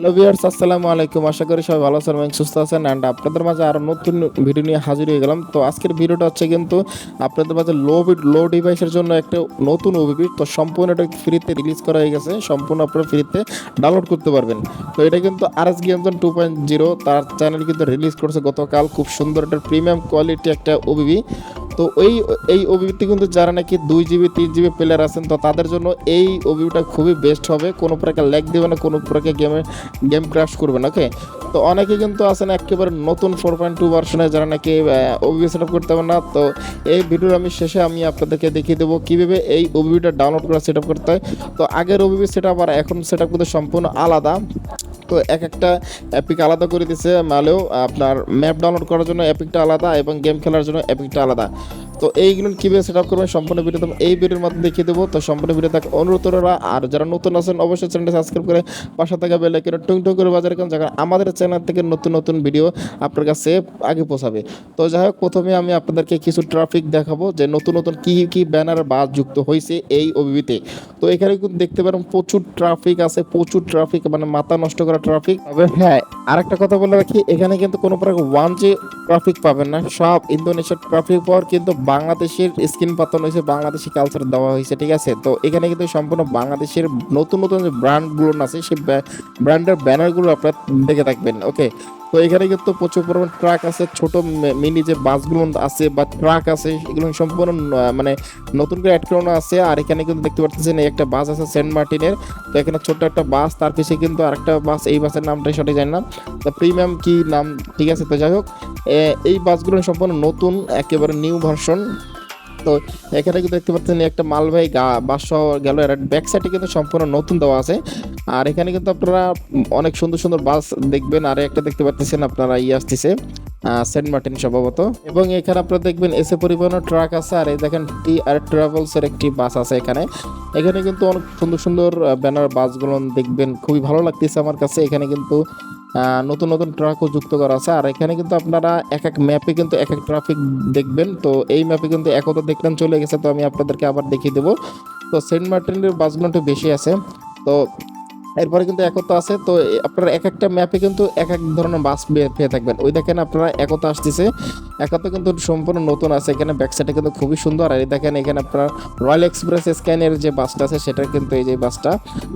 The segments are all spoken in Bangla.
হ্যালো ভিউয়ার্স আসসালামু আলাইকুম। আশা করি সবাই ভালো আছেন এবং সুস্থ আছেন। অ্যান্ড আপনাদের মাঝে আরও নতুন ভিডিও নিয়ে হাজির হয়ে গেলাম। তো আজকের ভিডিওটা হচ্ছে কিন্তু আপনাদের মাঝে লো লো ডিভাইসের জন্য একটা নতুন ওবিপি তো সম্পূর্ণ এটা ফ্রিতে রিলিজ করা হয়ে গেছে। সম্পূর্ণ আপনারা ফ্রিতে ডাউনলোড করতে পারবেন। তো এটা কিন্তু আর এস গেমজন টু পয়েন্ট জিরো তার চ্যানেল কিন্তু রিলিজ করেছে গতকাল। খুব সুন্দর একটা প্রিমিয়াম কোয়ালিটি একটা ওবিপি তো ওই এই ওবিপিতে কিন্তু যারা নাকি দুই জিবি, তিন জিবি প্লেয়ার আছেন, তো তাদের জন্য এই ওবিপিটা খুবই বেস্ট হবে। কোনো প্রকার ল্যাগ দেবে না, কোনো প্রকার গেমে গেম ক্রাশ করবে না ওকে তো অনেকে কিন্তু আছেন একেবারে নতুন ফোর পয়েন্ট টু ভার্সনে যারা নাকি ওবিপি সেট আপ করতে পারেন না। তো এই ভিডিওর আমি শেষে আমি আপনাদেরকে দেখিয়ে দেবো কীভাবে এই ওবিপিটা ডাউনলোড করে সেট আপ করতে হয়। তো আগের ওবিপি সেট আপ আর এখন সেট আপ করতে সম্পূর্ণ আলাদা। তো এক একটা অ্যাপিক আলাদা করে দিছে, মালেও আপনার ম্যাপ ডাউনলোড করার জন্য অ্যাপিকটা আলাদা এবং গেম খেলার জন্য অ্যাপিকটা আলাদা। তো এইগুলো কীভাবে সেট আপ করবেন সম্পূর্ণ ভিডিও এই ভিডিওর মাধ্যমে দেখিয়ে দেবো। তো সম্পূর্ণ ভিডিও থাকে অনুরোধ করা আর যারা নতুন আছেন, অবশ্যই চ্যানেলটা সাবস্ক্রাইব করে পাশে থাকা বেল আইকনে টুং টুং করে বাজার কারণ যখন আমাদের চ্যানেল থেকে নতুন নতুন ভিডিও আপনার কাছে আগে পৌঁছাবে। তো যাই হোক, প্রথমে আমি আপনাদেরকে কিছু ট্রাফিক দেখাবো, যে নতুন নতুন কী কী ব্যানার বা যুক্ত হয়েছে এই ওবিবিতে তো। এখানে কিন্তু দেখতে পারেন প্রচুর ট্রাফিক আছে, প্রচুর ট্রাফিক মানে মাথা নষ্ট করা ট্রাফিক তবে হ্যাঁ আরেকটা কথা বলে রাখি, এখানে কিন্তু কোনো প্রকার ওয়ান জি ট্রাফিক পাবেন না। সব ইন্দোনেশিয়ার ট্রাফিক পর কিন্তু বাংলাদেশের স্ক্রিন পাতন হয়েছে, বাংলাদেশি কালচার দেওয়া হয়েছে, ঠিক আছে? তো এখানে কিন্তু সম্পূর্ণ বাংলাদেশের নতুন নতুন যে ব্র্যান্ডগুলো আছে সেই ব্র্যান্ডের ব্যানারগুলো আপনারা দেখে থাকবেন ওকে তো এখানে কিন্তু প্রচুর পরিমাণ ট্রাক আছে। ছোট মিনি যে বাসগুলো আছে বা ট্রাক আছে, এগুলো সম্পূর্ণ মানে নতুন করে অ্যাড করানো আছে। আর এখানে কিন্তু দেখতে পাচ্ছেন এই একটা বাস আছে সেন্ট মার্টিনের তো এখানে ছোট্ট একটা বাস, তার পিছিয়ে কিন্তু আরেকটা বাস, এই বাসের নামটাই সঠিক জানি না। তো প্রিমিয়াম কি নাম, ঠিক আছে? তো যাই হোক এই বাসগুলো সম্পূর্ণ নতুন, একেবারে নিউ ভার্সন তো এখানে কিন্তু দেখতে পাচ্ছেন একটা মালবাহী গা, বাস গেল। এর ব্যাক সাইডে কিন্তু সম্পূর্ণ নতুন দেওয়া আছে। আর এখানে কিন্তু আপনারা অনেক সুন্দর সুন্দর বাস দেখবেন। আর একটা দেখতে পাচ্ছেন আপনারা ইয়ে আসতেছে সেন্ট মার্টিন সম্ভবত। এবং এখানে আপনারা দেখবেন এসে পরিবহনের ট্রাক আছে। আর এই দেখেন টি আর ট্রাভেলস এর একটি বাস আছে এখানে। এখানে কিন্তু অনেক সুন্দর সুন্দর ব্যানার বাসগুলো দেখবেন। খুবই ভালো লাগতেছে আমার কাছে। এখানে কিন্তু নতুন নতুন ট্রাকও যুক্ত করা আছে। আর এখানে কিন্তু আপনারা এক এক ম্যাপে কিন্তু এক এক ট্রাফিক দেখবেন। তো এই ম্যাপে কিন্তু একতা দেখলাম চলে গেছে, তো আমি আপনাদেরকে আবার দেখিয়ে দেবো। তো সেন্ট মার্টিনের বাসগুলো একটু বেশি আছে। তো এরপরে কিন্তু একতা আছে। তো আপনারা এক একটা ম্যাপে কিন্তু এক এক ধরনের বাস পেয়ে থাকবেন। ওই দেখেন আপনারা একতা আসতেছে। একতা কিন্তু সম্পূর্ণ নতুন আছে। এখানে ব্যাক সাইডে কিন্তু খুবই সুন্দর। আর এই দেখেন এখানে আপনার রয়্যাল এক্সপ্রেস স্ক্যানের যে বাসটা আছে সেটা কিন্তু এই যে বাসটা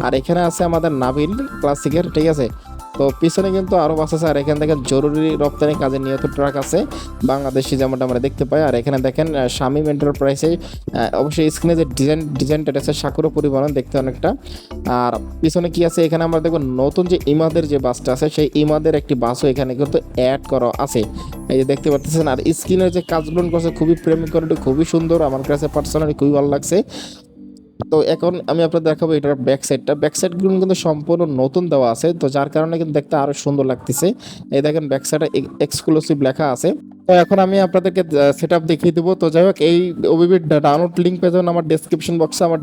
আর এখানে আছে আমাদের নাবিল ক্লাসিকের ঠিক আছে? তো পিছনে কিন্তু আরও বাস আছে আর এখানে দেখেন জরুরি রপ্তানি কাজে নিহত ট্রাক আছে। বাংলাদেশি যেমনটা আমরা দেখতে পাই, আর এখানে দেখেন শামীম এন্টারপ্রাইসে অবশ্যই স্ক্রিনে যে ডিজাইন ডিজাইনটা আছে, সাকুরো পরিবহন দেখতে অনেকটা। আর পিছনে কি আছে, এখানে আমরা দেখব নতুন যে ইমাদের যে বাসটা আছে, সেই ইমাদের একটি বাসও এখানে কিন্তু অ্যাড করা আছে। এই যে দেখতে পাচ্ছেন, আর স্ক্রিনের যে কাজগুলো করছে, খুবই প্রেমিক কোয়ালিটি খুবই সুন্দর, আমার কাছে পার্সোনালি খুবই ভালো লাগছে। তো এখন আমি আপনাদের দেখাবো এটার ব্যাক সাইডটা ব্যাক সাইডগুলো কিন্তু সম্পূর্ণ নতুন দেওয়া আছে। তো যার কারণে কিন্তু দেখতে আরও সুন্দর লাগতেছে। এই দেখেন ব্যাক সাইডে এক্সক্লুসিভ লেখা আছে। তো এখন আমি আপনাদেরকে সেট আপ দেখিয়ে দেবো। তো যাই হোক, এই ওবিবির ডাউনলোড লিঙ্ক পেয়ে যাবেন আমার ডেসক্রিপশন বক্সে আমার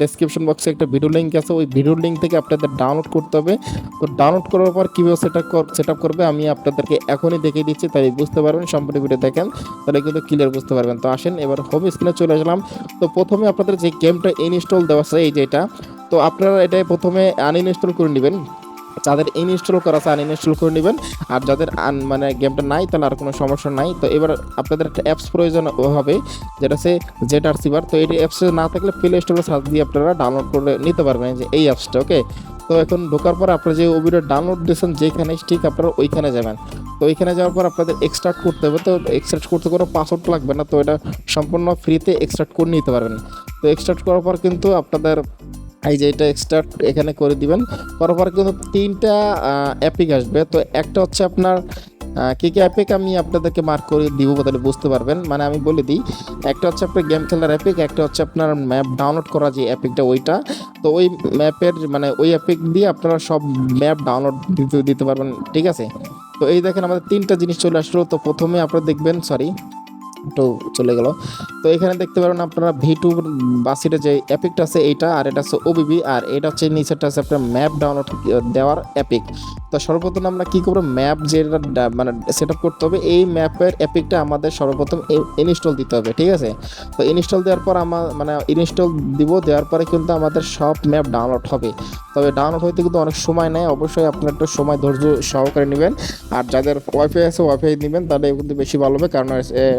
ডেসক্রিপশন বক্সে একটা ভিডিও লিঙ্ক আছে। ওই ভিডিও লিঙ্ক থেকে আপনাদের ডাউনলোড করতে হবে। তো ডাউনলোড করার পর কীভাবে সেট আপ সেট আপ করবে আমি আপনাদেরকে এখনই দেখিয়ে দিচ্ছি তাই বুঝতে পারবেন সম্পূর্ণ ভিডিও দেখেন। তাহলে কিন্তু ক্লিয়ার বুঝতে পারবেন। তো আসেন, এবার হোম স্ক্রিনে চলে আসলাম। তো প্রথমে আপনাদের যে গেমটা ইনস্টল দেওয়া আছে, এই যেটা তো আপনারা এটা প্রথমে আনইনস্টল করে নেবেন। যাদের ইনস্টল করা আছে আনইনস্টল করে নেবেন। আর যাদের আন মানে গেমটা নাই, তাহলে আর কোনো সমস্যা নাই। তো এবার আপনাদের একটা অ্যাপস প্রয়োজন হবে, যেটা হচ্ছে জেড আর সিবার তো এই অ্যাপস না থাকলে প্লে স্টোরে সার্চ দিয়ে আপনারা ডাউনলোড করে নিতে পারবেন যে এই অ্যাপসটা ওকে তো এখন ঢোকার পর আপনারা যে ওবিটা ডাউনলোড দিয়েছেন, যেখানে ঠিক আপনারা ওইখানে যাবেন। তো ওইখানে যাওয়ার পর আপনাদের এক্সট্রাক্ট করতে হবে। তো এক্সট্রাক্ট করতে কোনো পাসওয়ার্ড লাগবে না। তো এটা সম্পূর্ণ ফ্রিতে এক্সট্রাক্ট করে নিতে পারবেন। তো এক্সট্রাক্ট করার পর কিন্তু আপনাদের এই যে এটা এক্সট্রাক্ট এখানে করে দিবেন। করার কিন্তু তিনটা অ্যাপিক আসবে। তো একটা হচ্ছে আপনার কি কি অ্যাপিক আমি আপনাদেরকে মার্ক করে দিব তাহলে বুঝতে পারবেন। মানে আমি বলে দিই, একটা হচ্ছে আপনার গেম খেলার অ্যাপিক একটা হচ্ছে আপনার ম্যাপ ডাউনলোড করা যে অ্যাপিকটা ওইটা। তো ওই ম্যাপের মানে ওই অ্যাপিক দিয়ে আপনারা সব ম্যাপ ডাউনলোড দিতে দিতে পারবেন। ঠিক আছে? তো এই দেখেন আমাদের তিনটা জিনিস চলে আসলো। তো প্রথমে আপনারা দেখবেন সরি একটু চলে গেল। তো এখানে দেখতে পারেন আপনারা ভি টু বাসিটা যে অ্যাপিকটা আছে এইটা, আর এটা হচ্ছে ওবিবি আর এটা হচ্ছে নিচেরটা আছে আপনার ম্যাপ ডাউনলোড দেওয়ার অ্যাপিক তো সর্বপ্রথম আমরা কী করব? ম্যাপ যেটা মানে সেট করতে হবে, এই ম্যাপের অ্যাপিকটা আমাদের সর্বপ্রথম ইনস্টল দিতে হবে, ঠিক আছে? তো ইনস্টল দেওয়ার পর আমার মানে ইনস্টল দিব, দেওয়ার পরে কিন্তু আমাদের সব ম্যাপ ডাউনলোড হবে। তবে ডাউনলোড হইতে কিন্তু অনেক সময় নেয়, অবশ্যই আপনার একটু সময় ধৈর্য সহকারে নেবেন। আর যাদের ওয়াইফাই আছে ওয়াইফাই নেবেন তাহলে কিন্তু বেশি ভালো হবে, কারণ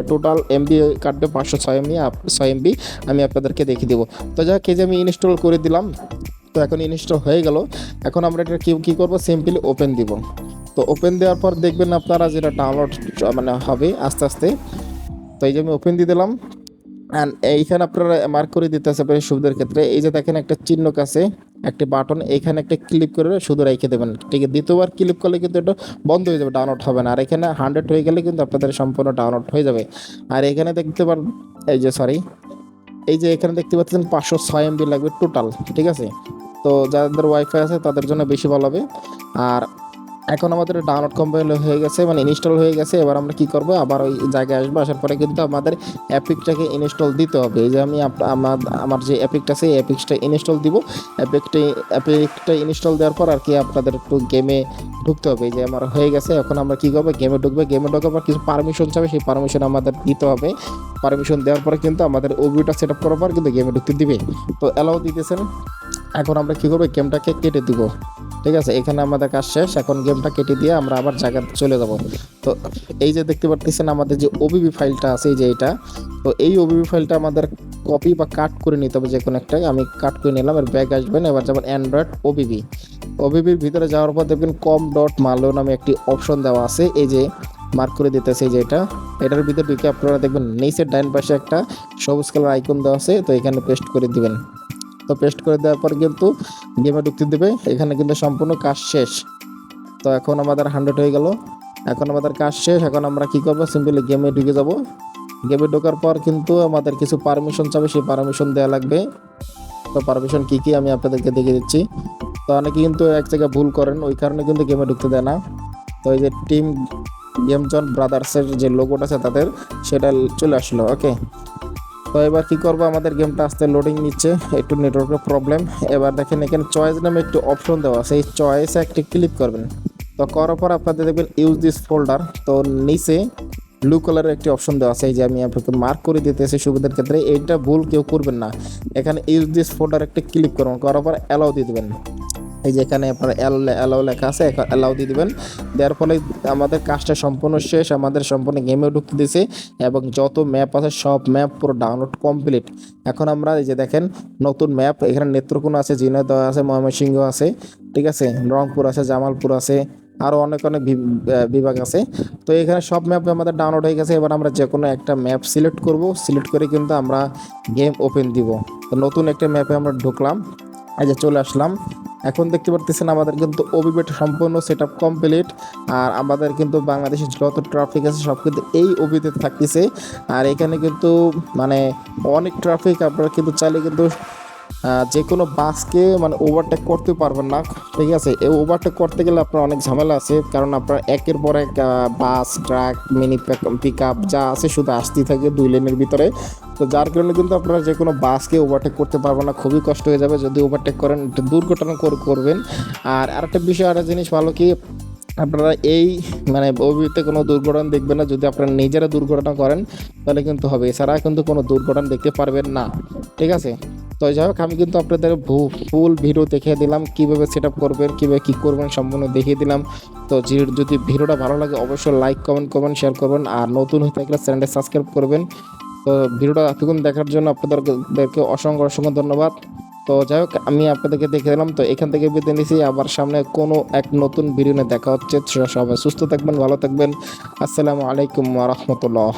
টোটাল এমবি কাটবে পাঁচশো ছয় এমবি ছয় এমবি আমি আপনাদেরকে দেখিয়ে দেবো। তো যাই হোক, এই যে আমি ইনস্টল করে দিলাম তো এখন ইনস্টল হয়ে গেল। এখন আমরা এটা কি কী করব? সিম্পলি ওপেন দিব। তো ওপেন দেওয়ার পর দেখবেন আপনারা যেটা ডাউনলোড মানে হবে আস্তে আস্তে। তো এই যে আমি ওপেন দিয়ে দিলাম। অ্যান্ড এইখানে আপনারা মার্ক করে দিতে আপনার সুবিধার ক্ষেত্রে। এই যে দেখেন একটা চিহ্ন আছে। একটি বাটন এখানে একটা ক্লিক করে শুধু রেখে দেবেন। ঠিক আছে দ্বিতীয়বার ক্লিক করলে কিন্তু এটা বন্ধ হয়ে যাবে ডাউনলোড হবে না। আর এখানে হান্ড্রেড হয়ে গেলে কিন্তু আপনাদের সম্পূর্ণ ডাউনলোড হয়ে যাবে। আর এখানে দেখতে পার এই যে সরি এই যে এখানে দেখতে পাচ্ছেন পাঁচশো ছয় এমবি লাগবে টোটাল ঠিক আছে? তো যাদের ওয়াইফাই আছে তাদের জন্য বেশি ভালো হবে। আর এখন আমাদের ডাউনলোড কম্পাইল হয়ে গেছে মানে ইনস্টল হয়ে গেছে, এবার আমরা কি করব? আবার ওই জায়গায় আসব, আসার পরে কিন্তু আমাদের অ্যাপিকটাকে ইনস্টল দিতে হবে। এই যে আমি আমার আমার যে অ্যাপিকটা আছে, এই অ্যাপিকটা ইনস্টল দিব। অ্যাপিকটা অ্যাপিকটা ইনস্টল দেওয়ার পর আর কি আপনাদের একটু গেমে ঢুকতে হবে। যে আমার হয়ে গেছে, এখন আমরা কি করব? গেমে ঢুকবে। গেমে ঢোকার পর কিছু পারমিশন চাবে, সেই পারমিশন আমাদের দিতে হবে। পারমিশন দেওয়ার পরে কিন্তু আমাদের ওবিটা সেট আপ করার পর কিন্তু গেমে ঢুকতে দিবে। তো অ্যালাউ দিতেছেন। এখন আমরা কি করব? গেমটাকে কেটে দিব। ঠিক আছে, এখানে আমাদের কাজ শেষ। এখন গেমটা কেটে দিয়ে আমরা আবার জায়গাতে চলে যাব। তো এই যে দেখতে পাচ্ছেন আমাদের যে ওবিবি ফাইলটা আছে, এই যে এটা, তো এই ওবিবি ফাইলটা আমাদের কপি বা কাট করে নিতে হবে যে কোনো একটাই। আমি কাট করে নিলাম, এর ব্যাগ আসবেন এবার যাবেন অ্যান্ড্রয়েড ওবিবি ওবিবির ভিতরে যাওয়ার পর দেখবেন কম ডট মালো নামে একটি অপশন দেওয়া আছে। এই যে মার্ক করে দিতেছে যে এটা। এটার ভিতরে ঢুকে আপনারা দেখবেন নিচের ডাইন পাশে একটা সবুজ কালার আইকন দেওয়া আছে। তো এখানে পেস্ট করে দিবেন। তো পেস্ট করে দেওয়ার পর কিন্তু গেমে ঢুকতে দেবে। এখানে কিন্তু সম্পূর্ণ কাজ শেষ। তো এখন আমাদের হান্ড্রেড হয়ে গেল। এখন আমাদের কাজ শেষ। এখন আমরা কি করব? সিম্পলি গেমে ঢুকে যাব। গেমে ঢোকার পর কিন্তু আমাদের কিছু পারমিশন চাবে। সেই পারমিশন দেওয়া লাগবে। তো পারমিশন কী কী আমি আপনাদেরকে দেখিয়ে দিচ্ছি। তো অনেকে কিন্তু এক জায়গায় ভুল করেন। ওই কারণে কিন্তু গেমে ঢুকতে দেয় না। তো এই যে টিম গেম জন ব্রাদার্সের যে লোগোটা আছে তাদের, সেটা চলে আসলো। ওকে তো এবার কি করব? আমাদের গেমটা আসতে লোডিং নিচ্ছে, একটু নেটওয়ার্কের প্রবলেম এবার দেখেন এখানে চয়েস নামে একটু অপশন দেওয়া আছে। চয়েসে একটি ক্লিক করবেন। তো করার পর আপনাদের দেখবেন ইউজ দিস ফোল্ডার তো নিচে ব্লু কালারের একটি অপশন দেওয়া আছে। এই যে আমি আপনাকে মার্ক করে দিতেছি সুবিধার ক্ষেত্রে, এইটা ভুল কেউ করবেন না। এখানে ইউজ দিস ফোল্ডার একটা ক্লিক করুন করার পর অ্যালাউ দিয়ে দেবেন। এই যে এখানে আপনার অ্যালাউ লেখা আছে অ্যালাউ দিয়ে দিবেন। দেওয়ার ফলে আমাদের কাজটা সম্পূর্ণ শেষ, আমাদের সম্পূর্ণ গেমেও ঢুকতে দিছে এবং যত ম্যাপ আছে, সব ম্যাপ পুরো ডাউনলোড কমপ্লিট এখন আমরা এই যে দেখেন, নতুন ম্যাপ এখানে নেত্রকোনা আছে, ঝিনাইদহ আছে, ময়মনসিংহ আছে, ঠিক আছে? রংপুর আছে, জামালপুর আছে আরও অনেক অনেক বিভাগ আছে। তো এখানে সব ম্যাপ আমাদের ডাউনলোড হয়ে গেছে, এবার আমরা যে কোনো একটা ম্যাপ সিলেক্ট করব। সিলেক্ট করে কিন্তু আমরা গেম ওপেন দিব। তো নতুন একটা ম্যাপে আমরা ঢুকলাম। এই যে চলে আসলাম। এখন দেখতে পারতেছেন আমাদের কিন্তু ওবিবেট সম্পূর্ণ সেট আপ কমপ্লিট আর আমাদের কিন্তু বাংলাদেশের যত ট্রাফিক আছে, সব কিন্তু এই ওবিতে থাকতেছে। আর এখানে কিন্তু মানে অনেক ট্রাফিক আপনারা কিন্তু চাইলে কিন্তু যে কোনো বাসকে মানে ওভারটেক করতে পারবেন না, ঠিক আছে? এই ওভারটেক করতে গেলে আপনার অনেক ঝামেলা আছে, কারণ আপনার একের পর এক bus truck mini pick up যা আছে শুধু আসতেই থাকে দুই লেনের ভিতরে। তো যার কারণে কিন্তু আপনারা যে কোনো বাসকে ওভারটেক করতে পারবেন না, খুবই কষ্ট হয়ে যাবে যদি ওভারটেক করেন, একটু দুর্ঘটনা করবেন। আর আরেকটা বিষয়, আরেকটা জিনিস ভালো কি, আপনারা এই মানে অভিতে কোনো দুর্ঘটনা দেখবেন না, যদি আপনারা নিজেরা দুর্ঘটনা করেন, তাহলে কিন্তু হবে। এছাড়া কিন্তু কোনো দুর্ঘটনা দেখতে পারবেন না, ঠিক আছে? তো যাই হোক, আমি কিন্তু আপনাদের ফুল ভিডিও দেখিয়ে দিলাম, কীভাবে সেট আপ করবেন, কীভাবে কী করবেন সম্পূর্ণ দেখিয়ে দিলাম। তো যদি ভিডিওটা ভালো লাগে, অবশ্যই লাইক কমেন্ট করবেন শেয়ার করবেন। আর নতুন হয়ে থাকলে চ্যানেলটা সাবস্ক্রাইব করবেন। তো ভিডিওটা এতক্ষণ দেখার জন্য আপনাদেরকে অসংখ্য অসংখ্য ধন্যবাদ। তো যাই হোক, আমি আপনাদেরকে দেখে দিলাম। তো এখান থেকে বিদায় নিয়েছি আবার সামনে কোনো এক নতুন ভিডিও নিয়ে দেখা হচ্ছে। সবাই সুস্থ থাকবেন, ভালো থাকবেন। আসসালামু আলাইকুম রহমতুল্লাহ।